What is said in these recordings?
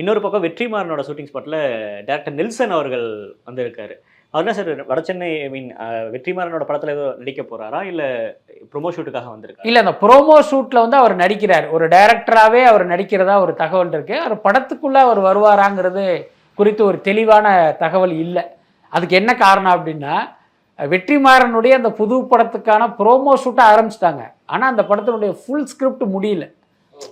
இன்னொரு பக்கம் வெற்றிமாறனோட ஷூட்டிங் ஸ்பாட்டில் டேரக்டர் நெல்சன் அவர்கள் வந்திருக்காரு. அவர் என்ன சார் வடசென்னை ஐ மீன் வெற்றிமாறனோட படத்தில் ஏதோ நடிக்க போகிறாரா இல்லை ப்ரொமோ ஷூட்டுக்காக வந்திருக்காரு? இல்லை அந்த ப்ரோமோ ஷூட்டில் வந்து அவர் நடிக்கிறார். ஒரு டைரக்டராகவே அவர் நடிக்கிறதா ஒரு தகவல் இருக்குது அவர் படத்துக்குள்ளே அவர் வருவாராங்கிறது குறித்து ஒரு தெளிவான தகவல் இல்லை. அதுக்கு என்ன காரணம் அப்படின்னா வெற்றிமாறனுடைய அந்த புது படத்துக்கான ப்ரோமோ ஷூட்டை ஆரம்பிச்சிட்டாங்க. ஆனால் அந்த படத்தினுடைய ஃபுல் ஸ்கிரிப்ட் முடியல.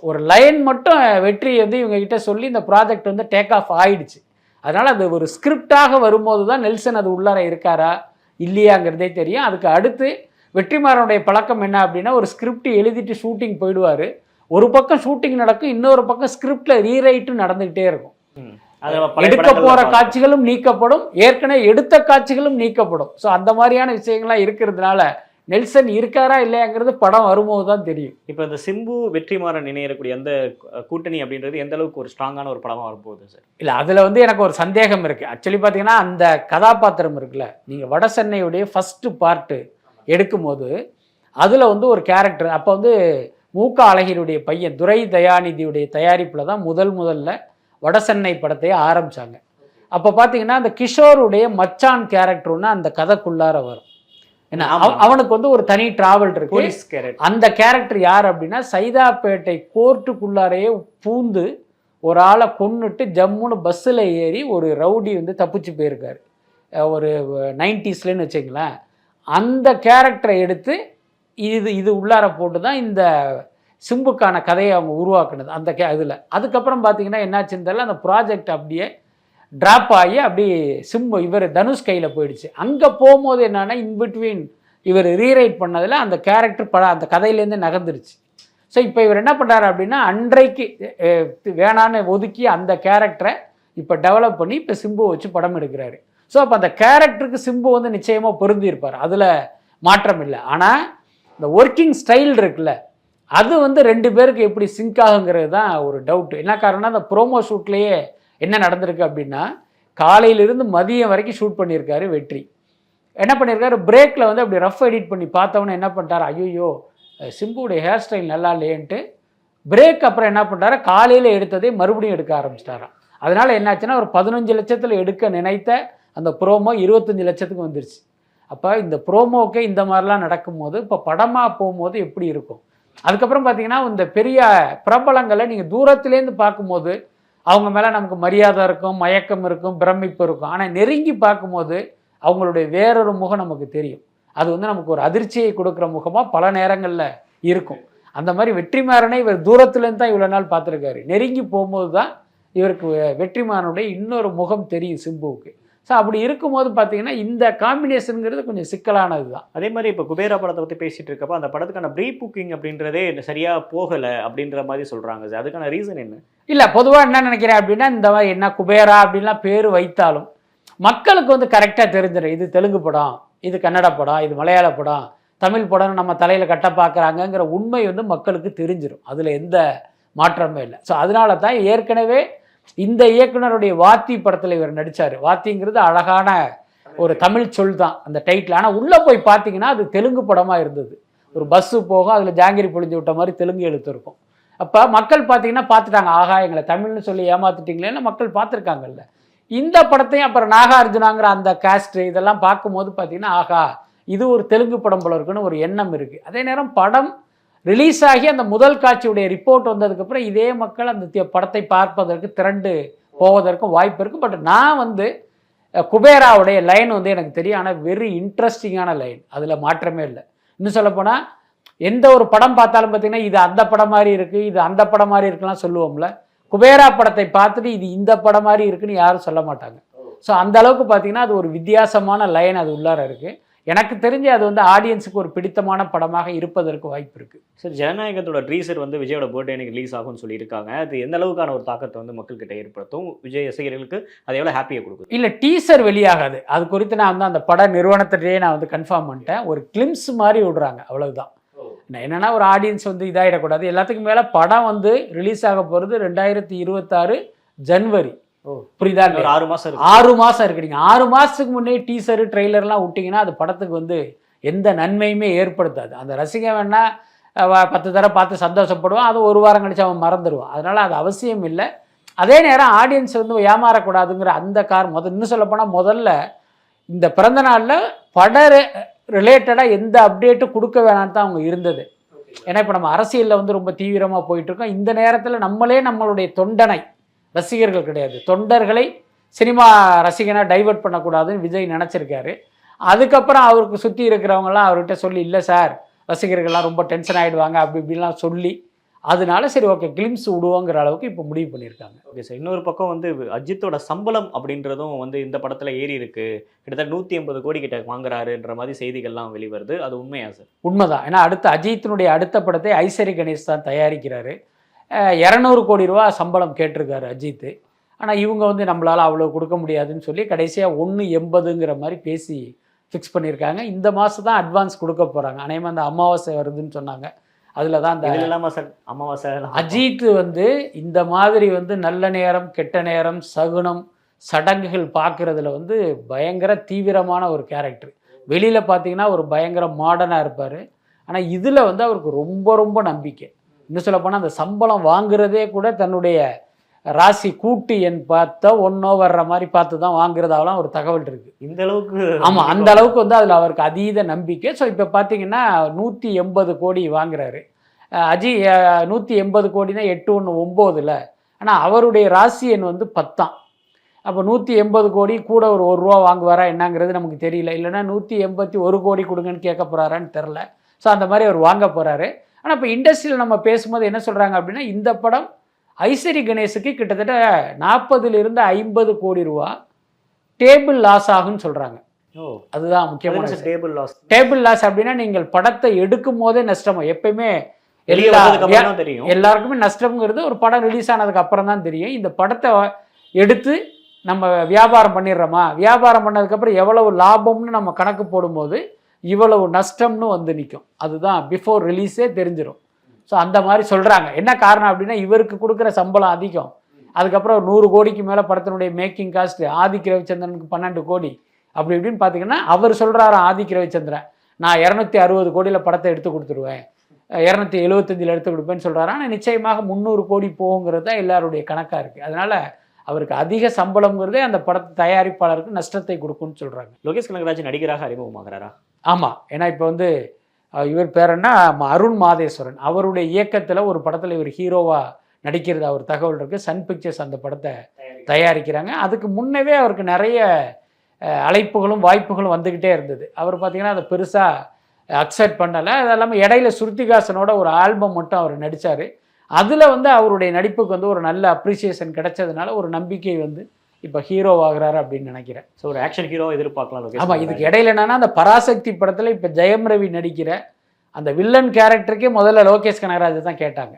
ஒரு லைன் மட்டும் வெற்றி வந்து இவங்க கிட்ட சொல்லி இந்த ப்ராஜெக்ட் வந்து டேக் ஆஃப் ஆயிடுச்சு. அதனால் அது ஒரு ஸ்கிரிப்டாக வரும்போது தான் நெல்சன் அது உள்ளார இருக்காரா இல்லையாங்கிறதே தெரியும். அதுக்கு அடுத்து வெற்றிமாறனுடைய பழக்கம் என்ன அப்படின்னா ஒரு ஸ்கிரிப்ட் எழுதிட்டு ஷூட்டிங் போயிடுவார். ஒரு பக்கம் ஷூட்டிங் நடக்கும் இன்னொரு பக்கம் ஸ்கிரிப்டில் ரீரைட்டும் நடந்துக்கிட்டே இருக்கும். எடுக்க போற பார்க்கலாம். காட்சிகளும் நீக்கப்படும் ஏற்கனவே எடுத்த காட்சிகளும் நீக்கப்படும். ஸோ அந்த மாதிரியான விஷயங்கள்லாம் இருக்கிறதுனால நெல்சன் இருக்காரா இல்லையாங்கிறது படம் வரும்போது தான் தெரியும். இப்போ இந்த சிம்பு வெற்றிமாறன் இணையக்கூடிய அந்த கூட்டணி அப்படின்றது எந்த அளவுக்கு ஒரு ஸ்ட்ராங்கான ஒரு படமா வரப்போகுது சார் இல்லை அதில் வந்து எனக்கு ஒரு சந்தேகம் இருக்குது ஆக்சுவலி பார்த்தீங்கன்னா அந்த கதாபாத்திரம் இருக்குல்ல நீங்கள் வட சென்னையுடைய ஃபஸ்ட்டு பார்ட்டு எடுக்கும்போது அதில் வந்து ஒரு கேரக்டர் அப்போ வந்து மூக்க அழகினுடைய பையன் துரை தயாநிதியுடைய தயாரிப்பில் தான் முதல் முதல்ல வட சென்னை படத்தையே ஆரம்பித்தாங்க அப்போ பார்த்தீங்கன்னா அந்த கிஷோருடைய மச்சான் கேரக்டர் ஒன்று அந்த கதைக்குள்ளார வரும். ஏன்னா. அவனுக்கு வந்து ஒரு தனி டிராவல் இருக்கு. அந்த கேரக்டர் யார் அப்படின்னா சைதாப்பேட்டை கோர்ட்டுக்குள்ளாரையே பூந்து ஒரு ஆளை கொன்னுட்டு ஜம்முன்னு பஸ்ஸில் ஏறி ஒரு ரவுடி வந்து தப்பிச்சு போயிருக்காரு. ஒரு நைன்டிஸ்லன்னு வச்சுங்களேன் அந்த கேரக்டரை எடுத்து இது இது உள்ளார போட்டு தான் இந்த சிம்புக்கான கதையை அவங்க உருவாக்குனது அந்த கே இதில். அதுக்கப்புறம் பார்த்தீங்கன்னா என்னாச்சுன்னு தெரியல அந்த ப்ராஜெக்ட் அப்படியே ட்ராப் ஆகி அப்படியே சிம்பு இவர் தனுஷ் கையில் போயிடுச்சு. அங்கே போகும்போது என்னென்னா இன்பிட்வீன் இவர் ரீரைட் பண்ணதில் அந்த கேரக்டர் பட அந்த கதையிலேருந்து நகர்ந்துருச்சு. ஸோ இப்போ இவர் என்ன பண்ணுறாரு அப்படின்னா அன்றைக்கு வேணான்னு ஒதுக்கி அந்த கேரக்டரை இப்போ டெவலப் பண்ணி இப்போ சிம்புவை வச்சு படம் எடுக்கிறாரு. ஸோ அப்போ அந்த கேரக்டருக்கு சிம்பு வந்து நிச்சயமாக பொருந்தியிருப்பார் அதில் மாற்றம் இல்லை. ஆனால் இந்த ஒர்க்கிங் ஸ்டைல் இருக்குல்ல அது வந்து ரெண்டு பேருக்கு எப்படி சிங்க் ஆகுங்கிறது தான் ஒரு டவுட் என்ன காரணம்னா அந்த ப்ரோமோ ஷூட்லேயே என்ன நடந்திருக்கு அப்படின்னா காலையிலிருந்து மதியம் வரைக்கும் ஷூட் பண்ணியிருக்காரு வெற்றி. என்ன பண்ணியிருக்காரு? பிரேக்கில் வந்து அப்படி ரஃப் எடிட் பண்ணி பார்த்தவொன்னே என்ன பண்ணிட்டார்? ஐயோ சிம்புடைய ஹேர் ஸ்டைல் நல்லா இல்லையன்ட்டு பிரேக் அப்புறம் என்ன பண்ணிட்டார்? காலையில் எடுத்ததே மறுபடியும் எடுக்க ஆரம்பிச்சிட்டாராம். அதனால் என்னாச்சுன்னா ஒரு பதினஞ்சு லட்சத்தில் எடுக்க நினைத்த அந்த ப்ரோமோ இருபத்தஞ்சு லட்சத்துக்கு வந்துருச்சு. அப்போ இந்த ப்ரோமோக்கே இந்த மாதிரிலாம் நடக்கும்போது இப்போ படமாக போகும்போது எப்படி இருக்கும்? அதுக்கப்புறம் பார்த்தீங்கன்னா இந்த பெரிய பிரபலங்களை நீங்கள் தூரத்துலேருந்து பார்க்கும்போது அவங்க மேலே நமக்கு மரியாதை இருக்கும் மயக்கம் இருக்கும் பிரமிப்பு இருக்கும். ஆனால் நெருங்கி பார்க்கும்போது அவங்களுடைய வேறொரு முகம் நமக்கு தெரியும். அது வந்து நமக்கு ஒரு அதிர்ச்சியை கொடுக்குற முகமாக பல நேரங்களில் இருக்கும். அந்த மாதிரி வெற்றிமாறனை இவர் தூரத்துலேருந்து தான் இவ்வளோ நாள் பார்த்துருக்காரு. நெருங்கி போகும்போது தான் இவருக்கு வெற்றிமாறனுடைய இன்னொரு முகம் தெரியும் சிம்புவுக்கு. ஸோ அப்படி இருக்கும்போது பார்த்தீங்கன்னா இந்த காம்பினேஷனுங்கிறது கொஞ்சம் சிக்கலானது தான் அதே மாதிரி இப்போ குபேரா படத்தை பற்றி பேசிட்டு இருக்கப்ப அந்த படத்துக்கான ப்ரீ புக்கிங் அப்படின்றதே சரியா போகலை அப்படின்ற மாதிரி சொல்றாங்க சார். அதுக்கான ரீசன் என்ன? இல்லை பொதுவாக என்ன நினைக்கிறேன் அப்படின்னா இந்த மாதிரி என்ன குபேரா அப்படின்லாம் பேர் வைத்தாலும் மக்களுக்கு வந்து கரெக்டாக தெரிஞ்சிடும். இது தெலுங்கு படம் இது கன்னட படம் இது மலையாள படம் தமிழ் படம் நம்ம தலையில் கட்ட பார்க்குறாங்கங்கிற உண்மை வந்து மக்களுக்கு தெரிஞ்சிடும் அதில் எந்த மாற்றமே இல்லை. ஸோ அதனால தான் ஏற்கனவே இந்த இயக்குனருடைய வாத்தி படத்தில் இவர் நடித்தார் வாத்திங்கிறது அழகான ஒரு தமிழ் சொல் தான் அந்த டைட்டில் ஆனால் உள்ளே போய் பார்த்தீங்கன்னா அது தெலுங்கு படமாக இருந்தது. ஒரு பஸ்ஸு போகும் அதில் ஜாங்கிரி பொழிஞ்சு விட்ட மாதிரி தெலுங்கு எழுத்து இருக்கும். அப்போ மக்கள் பார்த்தீங்கன்னா பார்த்துட்டாங்க ஆகா எங்களை தமிழ்னு சொல்லி ஏமாத்துட்டீங்களேன்னு மக்கள் பார்த்துருக்காங்கல்ல. இந்த படத்தையும் அப்புறம் நாகார்ஜுனாங்கிற அந்த காஸ்ட் இதெல்லாம் பார்க்கும்போது பார்த்தீங்கன்னா ஆகா இது ஒரு தெலுங்கு படம் போல இருக்குன்னு ஒரு எண்ணம் இருக்குது அதே நேரம் படம் ரிலீஸ் ஆகி அந்த முதல் காட்சியுடைய ரிப்போர்ட் வந்ததுக்கப்புறம் இதே மக்கள் அந்த படத்தை பார்ப்பதற்கு திரண்டு போவதற்கும் வாய்ப்பு இருக்குது பட் நான் வந்து குபேராவுடைய லைன் வந்து எனக்கு தெரியும். ஆனால் வெரி இன்ட்ரெஸ்டிங்கான லைன். அதில் மாற்றமே இல்லை. இன்னும் சொல்லப்போனால் எந்த ஒரு படம் பார்த்தாலும் பார்த்தீங்கன்னா இது அந்த படம் மாதிரி இருக்குது இது அந்த படம் மாதிரி இருக்குலாம் சொல்லுவோம்ல. குபேரா படத்தை பார்த்துட்டு இது இந்த படம் மாதிரி இருக்குன்னு யாரும் சொல்ல மாட்டாங்க. ஸோ அந்த அளவுக்கு பார்த்தீங்கன்னா அது ஒரு வித்தியாசமான லைன் அது உள்ளார இருக்குது எனக்கு தெரிஞ்சு அது வந்து ஆடியன்ஸுக்கு ஒரு பிடித்தமான படமாக இருப்பதற்கு வாய்ப்பு இருக்குது சார் ஜனநாயகத்தோட ட்ரீசர் வந்து விஜயோட பர்த்டே அன்னைக்கு ரிலீஸ் ஆகும்னு சொல்லியிருக்காங்க. அது எந்த அளவுக்கான ஒரு தாக்கத்தை வந்து மக்கள்கிட்ட ஏற்படுத்தும்? விஜய் ரசிகர்களுக்கு அது எவ்வளோ ஹாப்பியை கொடுக்குது? இல்லை டீசர் வெளியாகாது. அது குறித்து நான் வந்து அந்த பட நிறுவனத்திலேயே நான் வந்து கன்ஃபார்ம் பண்ணிட்டேன். ஒரு கிளிம்ஸ் மாதிரி விடுறாங்க அவ்வளவுதான். நான் என்னன்னா ஒரு ஆடியன்ஸ் வந்து இதாகிடக்கூடாது எல்லாத்துக்கும் மேலே படம் வந்து ரிலீஸ் ஆக போகிறது ரெண்டாயிரத்தி இருபத்தாறு ஜனவரி. புரியுதா ஒரு? ஆறு மாசம் ஆறு மாதம் இருக்கு. நீங்கள் ஆறு மாதத்துக்கு முன்னே டீசரு ட்ரெய்லர்லாம் விட்டிங்கன்னா அது படத்துக்கு வந்து எந்த நன்மையுமே ஏற்படுத்தாது. அந்த ரசிகன் வேணா பத்து தடவை பார்த்து சந்தோஷப்படுவான். அது ஒரு வாரம் கழிச்சு அவன் மறந்துடுவான். அதனால் அது அவசியம் இல்லை. அதே நேரம் ஆடியன்ஸ் வந்து ஏமாறக்கூடாதுங்கிற அந்த கார் முதல் இன்னும் சொல்லப்போனால் முதல்ல இந்த பிறந்த நாளில் பட ரிலேட்டடாக எந்த அப்டேட்டும் கொடுக்க வேணாம்னு தான் அவங்க இருந்தது. ஏன்னா இப்போ நம்ம அரசியலில் வந்து ரொம்ப தீவிரமாக போயிட்டு இருக்கோம். இந்த நேரத்தில் நம்மளே நம்மளுடைய தொண்டனை ரசிகர்கள் கிடையாது. தொண்டர்களை சினிமா ரசிகனாக டைவர்ட் பண்ணக்கூடாதுன்னு விஜய் நினச்சிருக்காரு. அதுக்கப்புறம் அவருக்கு சுற்றி இருக்கிறவங்கலாம் அவர்கிட்ட சொல்லி இல்லை சார் ரசிகர்கள்லாம் ரொம்ப டென்ஷன் ஆகிடுவாங்க அப்படி இப்படிலாம் சொல்லி அதனால சரி ஓகே கிளிம்ஸ் விடுவோங்கிற அளவுக்கு இப்போ முடிவு பண்ணியிருக்காங்க. ஓகே சார் இன்னொரு பக்கம் வந்து அஜித்தோட சம்பளம் அப்படின்றதும் வந்து இந்த படத்துல ஏறி இருக்கு. கிட்டத்தட்ட நூத்தி எண்பது கோடி கிட்ட வாங்குறாருன்ற மாதிரி செய்திகள்லாம் வெளிவருது. அது உண்மையா சார் உண்மைதான். ஏன்னா அடுத்த அஜித்தினுடைய அடுத்த படத்தை ஐசரி கணேஷ் தான் தயாரிக்கிறாரு. இரநூறு கோடி ரூபா சம்பளம் கேட்டிருக்காரு அஜித். ஆனால் இவங்க வந்து நம்மளால் அவ்வளோ கொடுக்க முடியாதுன்னு சொல்லி கடைசியாக ஒன்று எண்பதுங்கிற மாதிரி பேசி ஃபிக்ஸ் பண்ணியிருக்காங்க. இந்த மாதம் தான் அட்வான்ஸ் கொடுக்க போகிறாங்க அநேகமாக அந்த அமாவாசை வருதுன்னு சொன்னாங்க. அதில் தான் சார் அமாவாசை அஜித் வந்து இந்த மாதிரி வந்து நல்ல நேரம் கெட்ட நேரம் சகுனம் சடங்குகள் பார்க்குறதுல வந்து பயங்கர தீவிரமான ஒரு கேரக்டர் வெளியில் பார்த்தீங்கன்னா ஒரு பயங்கர மாடர்னாக இருப்பார். ஆனால் இதில் வந்து அவருக்கு ரொம்ப ரொம்ப நம்பிக்கை. இன்னும் சொல்லப்போனால் அந்த சம்பளம் வாங்குறதே கூட தன்னுடைய ராசி கூட்டு எண் பார்த்தா ஒன்றோ வர்ற மாதிரி பார்த்து தான் வாங்குறதாவெல்லாம் ஒரு தகவல் இருக்குது இந்த அளவுக்கு ஆமாம் அந்த அளவுக்கு வந்து அதில் அவருக்கு அதீத நம்பிக்கை. ஸோ இப்போ பார்த்தீங்கன்னா நூற்றி எண்பது கோடி வாங்குறாரு. அஜி நூற்றி எண்பது கோடினா எட்டு ஒன்று ஒம்போதில். ஆனால் அவருடைய ராசி எண் வந்து பத்தாம். அப்போ நூற்றி எண்பது கோடி கூட ஒரு ஒரு ரூபா வாங்குவாரா என்னங்கிறது நமக்கு தெரியல. இல்லைன்னா நூற்றி எண்பத்தி ஒரு கோடி கொடுங்கன்னு கேட்க போகிறாரான்னு தெரில ஸோ அந்த மாதிரி அவர் வாங்க போகிறாரு ஆனால் இப்போ இண்டஸ்ட்ரியில் நம்ம பேசும்போது என்ன சொல்கிறாங்க அப்படின்னா இந்த படம் ஐசரி கணேஷுக்கு கிட்டத்தட்ட நாற்பதுலேருந்து ஐம்பது கோடி ரூபா டேபிள் லாஸ் ஆகும்னு சொல்கிறாங்க ஓ. அதுதான் முக்கியமான டேபிள் லாஸ் டேபிள் லாஸ் அப்படின்னா நீங்கள் படத்தை எடுக்கும் போதே நஷ்டம் எப்பயுமே எல்லா தெரியும். எல்லாருக்குமே நஷ்டம்ங்கிறது ஒரு படம் ரிலீஸ் ஆனதுக்கு அப்புறம் தான் தெரியும். இந்த படத்தை எடுத்து நம்ம வியாபாரம் பண்ணிடுறோமா? வியாபாரம் பண்ணதுக்கப்புறம் எவ்வளவு லாபம்னு நம்ம கணக்கு போடும்போது இவ்வளவு நஷ்டம்னு வந்து நிற்கும் அதுதான் பிஃபோர் ரிலீஸே தெரிஞ்சிடும் ஸோ அந்த மாதிரி சொல்கிறாங்க என்ன காரணம் அப்படின்னா இவருக்கு கொடுக்குற சம்பளம் அதிகம். அதுக்கப்புறம் ஒரு நூறு கோடிக்கு மேலே படத்தினுடைய மேக்கிங் காஸ்ட் ஆதிக் ரவிச்சந்திரனுக்கு பன்னெண்டு கோடி. அப்படி இப்படின்னு பார்த்தீங்கன்னா அவர் சொல்கிறாராம் ஆதிக் ரவிச்சந்திரன் நான் இரநூத்தி அறுபது கோடியில் படத்தை எடுத்து கொடுத்துருவேன். இரநூத்தி எழுபத்தஞ்சில் எடுத்து கொடுப்பேன்னு சொல்கிறாரு ஆனால் நிச்சயமாக முந்நூறு கோடி போகுங்கிறது தான் எல்லாருடைய கணக்காக இருக்குது அதனால் அவருக்கு அதிக சம்பளம்ங்கிறதே அந்த படத்தை தயாரிப்பாளருக்கு நஷ்டத்தை கொடுக்கும்னு சொல்கிறாங்க லோகேஷ் கனகராஜ் நடிகராக அறிமுகமாகிறாரா? ஆமாம் ஏன்னா இப்போ வந்து இவர் பேர் என்ன? அருண் மாதேஸ்வரன். அவருடைய இயக்கத்தில் ஒரு படத்தில் இவர் ஹீரோவாக நடிக்கிறதா ஒரு தகவல் இருக்குது சன் பிக்சர்ஸ் அந்த படத்தை தயாரிக்கிறாங்க. அதுக்கு முன்னவே அவருக்கு நிறைய அழைப்புகளும் வாய்ப்புகளும் வந்துக்கிட்டே இருந்தது. அவர் பார்த்தீங்கன்னா அதை பெருசாக அக்செப்ட் பண்ணலை. அது இல்லாமல் இடையில ஸ்ருதிகாசனோட ஒரு ஆல்பம் மட்டும் அவர் நடித்தார் அதில் வந்து அவருடைய நடிப்புக்கு வந்து ஒரு நல்ல அப்ரிசியேஷன் கிடைச்சதுனால ஒரு நம்பிக்கை வந்து இப்போ ஹீரோ ஆகுறாரு அப்படின்னு நினைக்கிறேன். ஸோ ஒரு ஆக்ஷன் ஹீரோ எதிர்பார்க்கலாம் ஆமாம் இதுக்கு இடையில என்னன்னா அந்த பராசக்தி படத்தில் இப்போ ஜெயம் ரவி நடிக்கிற அந்த வில்லன் கேரக்டருக்கே முதல்ல லோகேஷ் கனகராஜ் தான் கேட்டாங்க.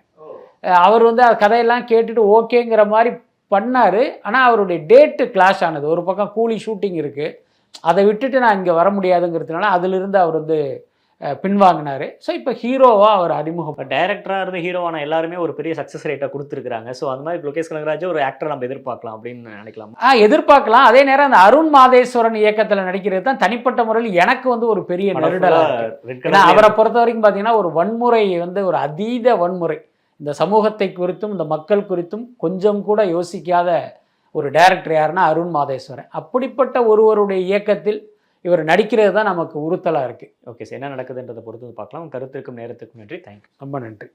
அவர் வந்து அந்த கதையெல்லாம் கேட்டுட்டு ஓகேங்கிற மாதிரி பண்ணார். ஆனால் அவருடைய டேட்டு கிளாஷ் ஆனது. ஒரு பக்கம் கூலி ஷூட்டிங் இருக்குது அதை விட்டுட்டு நான் இங்கே வர முடியாதுங்கிறதுனால அதிலிருந்து அவர் வந்து பின்வாங்கினார். ஸோ இப்போ ஹீரோவாக அவர் அறிமுகம் டைரக்டராக இருந்து ஹீரோவான எல்லாருமே ஒரு பெரிய சக்ஸஸ் ரேட்டை கொடுத்துருக்காங்க ஸோ அந்த மாதிரி லோகேஷ் கனகராஜ் ஒரு ஆக்டர் நம்ம எதிர்பார்க்கலாம் அப்படின்னு நினைக்கலாம்? ஆ எதிர்பார்க்கலாம். அதே நேரம் அந்த அருண் மாதேஸ்வரன் இயக்கத்தில் நடிக்கிறது தான் தனிப்பட்ட முறையில் எனக்கு வந்து ஒரு பெரிய நெருடலாக அவரை பொறுத்த வரைக்கும் பார்த்தீங்கன்னா ஒரு வன்முறை வந்து ஒரு அதீத வன்முறை. இந்த சமூகத்தை குறித்தும் இந்த மக்கள் குறித்தும் கொஞ்சம் கூட யோசிக்காத ஒரு டைரக்டர் யாருன்னா அருண் மாதேஸ்வரன். அப்படிப்பட்ட ஒருவருடைய இயக்கத்தில் இவர் நடிக்கிறது தான் நமக்கு உறுத்தலாக இருக்குது ஓகே சார் என்ன நடக்குதுன்றதை பொறுத்து பார்க்கலாம். கருத்திற்கும் நேரத்துக்கும் நன்றி. தேங்க்யூ ரொம்ப நன்றி.